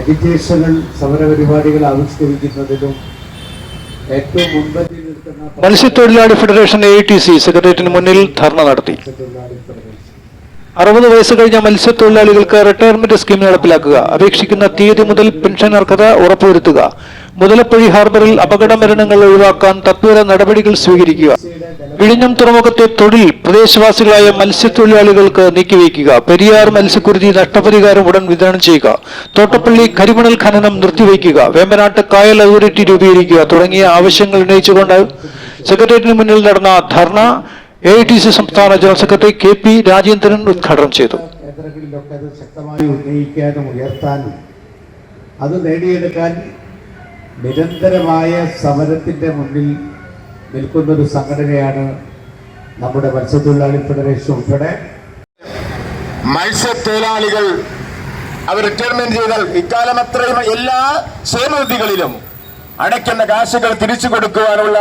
Educational സമരപരിപാടികൾ ആവിഷ്കരിക്കുന്നതിലും ഏറ്റവും മുൻപന്തിയിൽ നിൽക്കുന്ന മത്സ്യത്തൊഴിലാളി ഫെഡറേഷൻ എ ടി സി സെക്രട്ടേറിയറ്റിന് മുന്നിൽ ധർണ നടത്തി. അറുപത് വയസ്സ് കഴിഞ്ഞ മത്സ്യത്തൊഴിലാളികൾക്ക് റിട്ടയർമെന്റ് സ്കീം നടപ്പിലാക്കുക. അപേക്ഷിക്കുന്ന തീയതി മുതൽ പെൻഷൻ അർഹത ഉറപ്പുവരുത്തുക. മുതലപ്പള്ളി ഹാർബറിൽ അപകട മരണങ്ങൾ ഒഴിവാക്കാൻ തത്വര നടപടികൾ സ്വീകരിക്കുക. വിഴിഞ്ഞം തുറമുഖത്തെ തൊഴിൽ പ്രദേശവാസികളായ മത്സ്യത്തൊഴിലാളികൾക്ക് നീക്കിവയ്ക്കുക. പെരിയാർ മത്സ്യക്കുരുതി നഷ്ടപരിഹാരം ഉടൻ വിതരണം ചെയ്യുക. തോട്ടപ്പള്ളി കരിമണൽ ഖനനം നിർത്തിവയ്ക്കുക. വേമ്പനാട്ട് കായൽ അതോറിറ്റി രൂപീകരിക്കുക തുടങ്ങിയ ആവശ്യങ്ങൾ ഉന്നയിച്ചുകൊണ്ട് സെക്രട്ടേറിയറ്റിന് മുന്നിൽ നടന്ന ധർണ എ ഐ ടി സി സംസ്ഥാന general secretary K P Rajendran ഉദ്ഘാടനം ചെയ്തു. നിരന്തരമായ സമരത്തിന്റെ മുന്നിൽ നിൽക്കുന്ന ഒരു സംഘടനയാണ് നമ്മുടെ മത്സ്യത്തൊഴിലാളി ഫെഡറേഷൻ ഉൾപ്പെടെ. മത്സ്യത്തൊഴിലാളികൾ അവർ റിട്ടയർമെന്റ് ചെയ്താൽ ഇക്കാലം അത്രയും എല്ലാ ക്ഷേമനിധികളിലും അടയ്ക്കുന്ന കാശുകൾ തിരിച്ചു കൊടുക്കുവാനുള്ള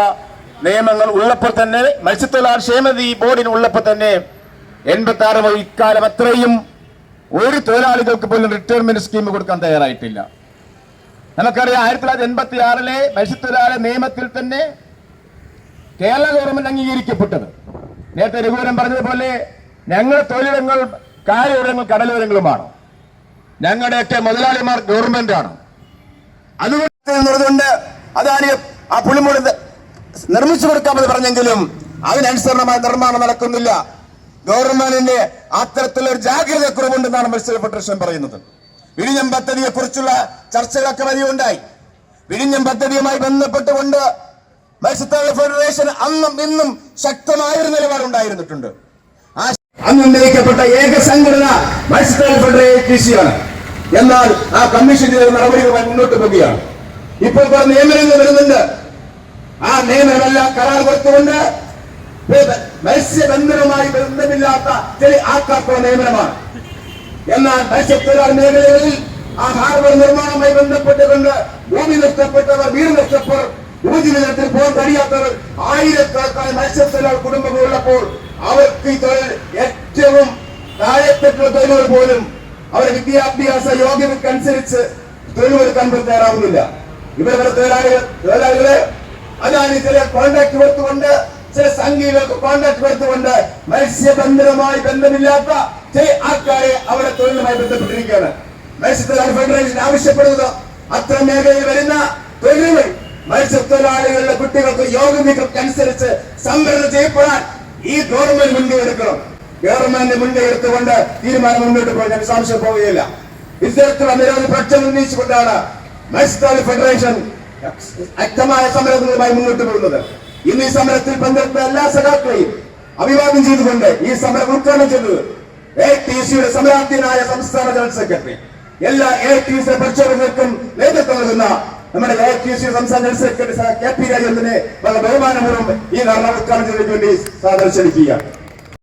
നിയമങ്ങൾ ഉള്ളപ്പോൾ തന്നെ മത്സ്യത്തൊഴിലാളി ക്ഷേമനിധി ബോർഡിന് ഉള്ളപ്പോൾ തന്നെ എൺപത്തി ആറ് മുതൽ ഇക്കാലം അത്രയും ഒരു തൊഴിലാളികൾക്ക് പോലും റിട്ടയർമെന്റ് സ്കീം കൊടുക്കാൻ തയ്യാറായിട്ടില്ല. നമുക്കറിയാം ആയിരത്തി തൊള്ളായിരത്തി എൺപത്തി ആറിലെ മത്സ്യത്തൊഴിലാളി നിയമത്തിൽ തന്നെ കേരള ഗവൺമെന്റ് അംഗീകരിക്കപ്പെട്ടത്. നേരത്തെ രഘുവരൻ പറഞ്ഞതുപോലെ ഞങ്ങളുടെ തൊഴിലിടങ്ങൾ കാര്യവിടങ്ങൾ കടലോരങ്ങളുമാണ് ഞങ്ങളുടെയൊക്കെ മുതലാളിമാർ ഗവൺമെന്റ് ആണ് അതുകൊണ്ട് അതാണ് ആ പുളിമൂട് നിർമ്മിച്ചു കൊടുക്കാമെന്ന് പറഞ്ഞെങ്കിലും അതിനനുസരണമായ നിർമ്മാണം നടക്കുന്നില്ല. ഗവൺമെന്റിന്റെ അത്തരത്തിലൊരു ജാഗ്രത കുറവുണ്ടെന്നാണ് മത്സര ഫെഡറേഷൻ പറയുന്നത്. വിഴിഞ്ഞം പദ്ധതിയെ കുറിച്ചുള്ള ചർച്ചകളൊക്കെ വലിയുണ്ടായി. വിഴിഞ്ഞം പദ്ധതിയുമായി ബന്ധപ്പെട്ടുകൊണ്ട് മത്സ്യത്തൊഴിലാളി ഫെഡറേഷൻ അന്നും ഇന്നും ശക്തമായ ഒരു നിലപാടുണ്ടായിരുന്നിട്ടുണ്ട് അന്ന് ഉന്നയിക്കപ്പെട്ട ഏക സംഘടന മത്സ്യത്തൊഴിലാളി ഫെഡറേഷൻ എന്നാൽ ആ കമ്മീഷൻ ചെയ്ത നടപടികൾ മുന്നോട്ട് പോവുകയാണ് ഇപ്പോൾ കുറെ നിയമനങ്ങൾ വരുന്നുണ്ട്. ആ നിയമനമെല്ലാം കരാർ കൊടുത്തുകൊണ്ട് മത്സ്യബന്ധനവുമായി ബന്ധമില്ലാത്ത ചില ആൾക്കാർക്കുള്ള നിയമനമാണ്. എന്നാൽ മത്സ്യത്തൊഴിലാളി മേഖലകളിൽ ആ ഹാർബർ നിർമ്മാണവുമായി ബന്ധപ്പെട്ടുകൊണ്ട് ഭൂമി നഷ്ടപ്പെട്ടവർ വീട് നഷ്ടപ്പെട്ടവർ ഉപജീവനത്തിൽ പോകാൻ കഴിയാത്തവർ ആയിരക്കണക്കായ മത്സ്യത്തൊഴിലാളി കുടുംബങ്ങളുള്ളപ്പോൾ അവർക്ക് ഈ തൊഴിൽ ഏറ്റവും താഴെപ്പെട്ടുള്ള തൊഴിലുകൾ പോലും അവരുടെ വിദ്യാഭ്യാസ യോഗ്യതക്കനുസരിച്ച് തൊഴിലൊരുക്കാൻ പോലും തയ്യാറാവുന്നില്ല. ഇവരുടെ തൊഴിലാളികൾ തൊഴിലാളികളെ അതാണ് ചില കോൺട്രാക്ട് കൊടുത്തുകൊണ്ട് ചില സംഘികൾക്ക് കോൺട്രാക്ട് കൊടുത്തുകൊണ്ട് മത്സ്യബന്ധനവുമായി ബന്ധമില്ലാത്ത ചില ആൾക്കാരെ അവരുടെ തൊഴിലുമായി ബന്ധപ്പെട്ടിരിക്കുകയാണ്. മത്സ്യത്തൊഴിലാളി ഫെഡറേഷൻ ആവശ്യപ്പെടുന്നത് അത്ര മേഖലയിൽ വരുന്ന തൊഴിലുകൾ മത്സ്യത്തൊഴിലാളികളുടെ കുട്ടികൾക്ക് യോഗ്യതയ്ക്കനുസരിച്ച് സംവരണം ചെയ്യപ്പെടാൻ ഈ ഗവൺമെന്റ് മുൻകൈ എടുക്കണം ഗവൺമെന്റ് മുൻകൈ എടുത്തുകൊണ്ട് തീരുമാനം മുന്നോട്ട് പോയി ഞാൻ സംശയം പോവുകയില്ല. ഇത്തരത്തിലുള്ള നിരവധി പ്രശ്നം ഉന്നയിച്ചുകൊണ്ടാണ് മത്സ്യത്തൊഴിലാളി ഫെഡറേഷൻ ശക്തമായ സമരങ്ങളുമായി മുന്നോട്ട് പോകുന്നത്. ഇന്ന് ഈ സമരത്തിൽ പങ്കെടുത്ത എല്ലാ സഖാക്കളെയും അഭിവാദ്യം ചെയ്തുകൊണ്ട് ഈ സമരം ഉദ്ഘാടനം ചെയ്തത് എ ടി സിയുടെ സമരാർത്ഥിനായ സംസ്ഥാന ജനറൽ സെക്രട്ടറി. എല്ലാ എ ടി സി പ്രക്ഷോഭങ്ങൾക്കും നേതൃത്വം നൽകുന്ന നമ്മുടെ സംസ്ഥാന ജനറൽ സെക്രട്ടറി കെ പി രാജേന്ദ്രനെ വളരെ ബഹുമാനപൂർവം ഈ ധർണ ഉദ്ഘാടനത്തിന് വേണ്ടി സാദർശനിക്കുക